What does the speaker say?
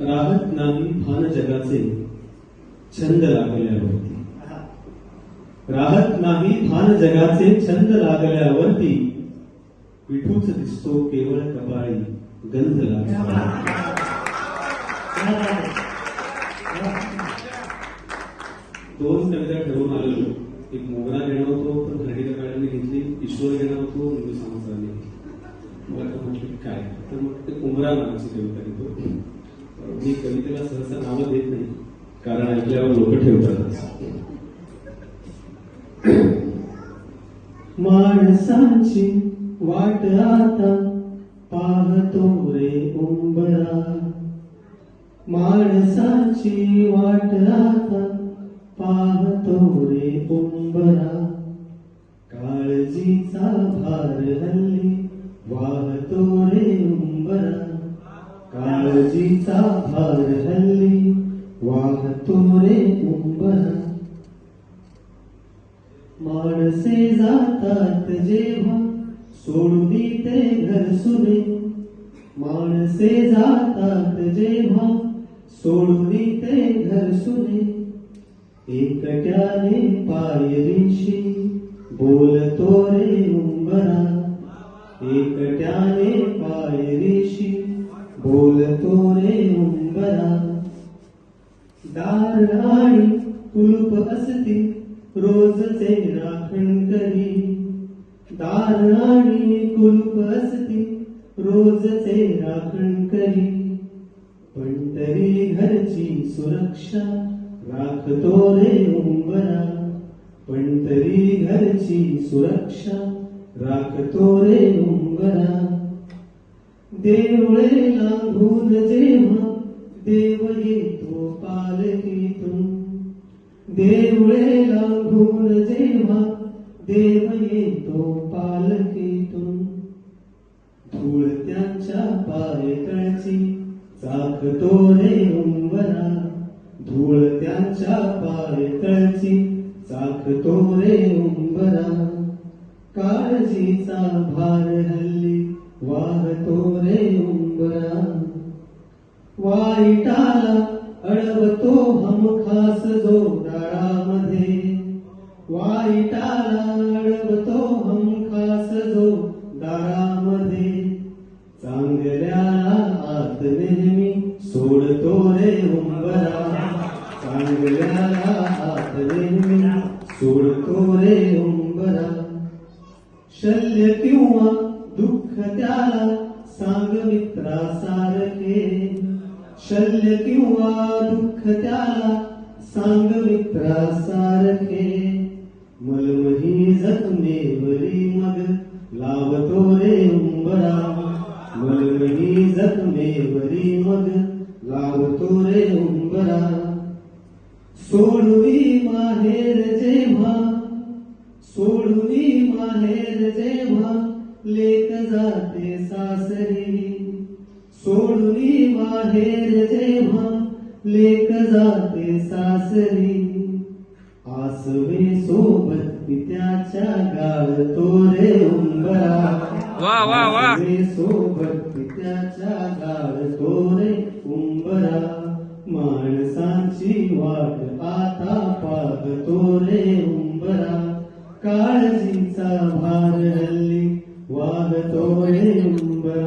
राहत नाही भान जगाचे. छंद लागल्यावरती. राहत नाही भान जगाचे छंद लागल्यावरती. विठूच दिसतो केवळ कपाळी गंध लागला दोन कविता ठरवून आलेलो एक मोगरा घेणार होतो पण घडीला काळाने घेतली. ईश्वर घेणार होतो म्हणजे समाजाने मला तर म्हटलं काय? तर मग ते उमरा नावाची कविता घेतो मी कवितेला सहसा नावं देत नाही कारण ऐकल्यावर लोक ठेवतात. माणसांची वाट आता पाहतो रे उंबरा. माणसाची वाट आता पाहतो रे उंबरा. काळजीचा भार हल्ला काळजीचा भार हल्ली वाहतो रे उंबरा माणसे जातात जेव्हा सोडून ते घर सुने माणसे जातात जेव्हा सोडून ते घर सुने एकट्याने पायरीशी बोलतो रे उंबरा एकट्याने बोलतो रे उंबरा दार आणि कुलूप असते रोजचे राखण करी. दार आणि कुलूप असते रोजचे राखण करी. पण तरी घरची सुरक्षा राखतो रे उंबरा पण तरी घरची सुरक्षा राखतो रे उंबरा देवळे लांघून जेव्हा देव येतो पालखीतून देवळे लांघून जेव्हा देव येतो पालखीतून धूळ त्यांच्या पायकळची चाकतो रे उंबरा. धूळ त्यांच्या पायकळची चाकतो रे उंबरा. काळजीचा भार हल्ली वाहतो रे उंबरा. वाईटाला अडवतो हमखास जो दारामध्ये वाईटाला अडवतो हमखास जो दारामध्ये चांगल्याला आत नेहमी सोडतो रे उंबरा. चांगल्याला आत नेहमी सोडतो रे उंबरा. शल्य किंवा दुःख त्याला सांग मित्रा सारखे शल्य किंवा दुःख त्याला सांग मित्रा सारखे मलमही जखमेवरी मग लावतो रे उंबरा. मलमही जखमेवरी मग लावतो रे उंबरा. सोडवी माहेर जेव्हा सोडवी माहेर जेव्हा. लेक जाते सासरी. सोडवी माहेर जेव्हा लेक जाते सासरी. आसवे सोबत पित्याच्या गाळतो रे उंबरा. वा वा वा. सोबत पित्याच्या गाळतो रे उंबरा. माणसांची वाट आता पाहतो रे उंबरा. काळजीचा भार हल्ली വാദത്തോടെ മുമ്പാ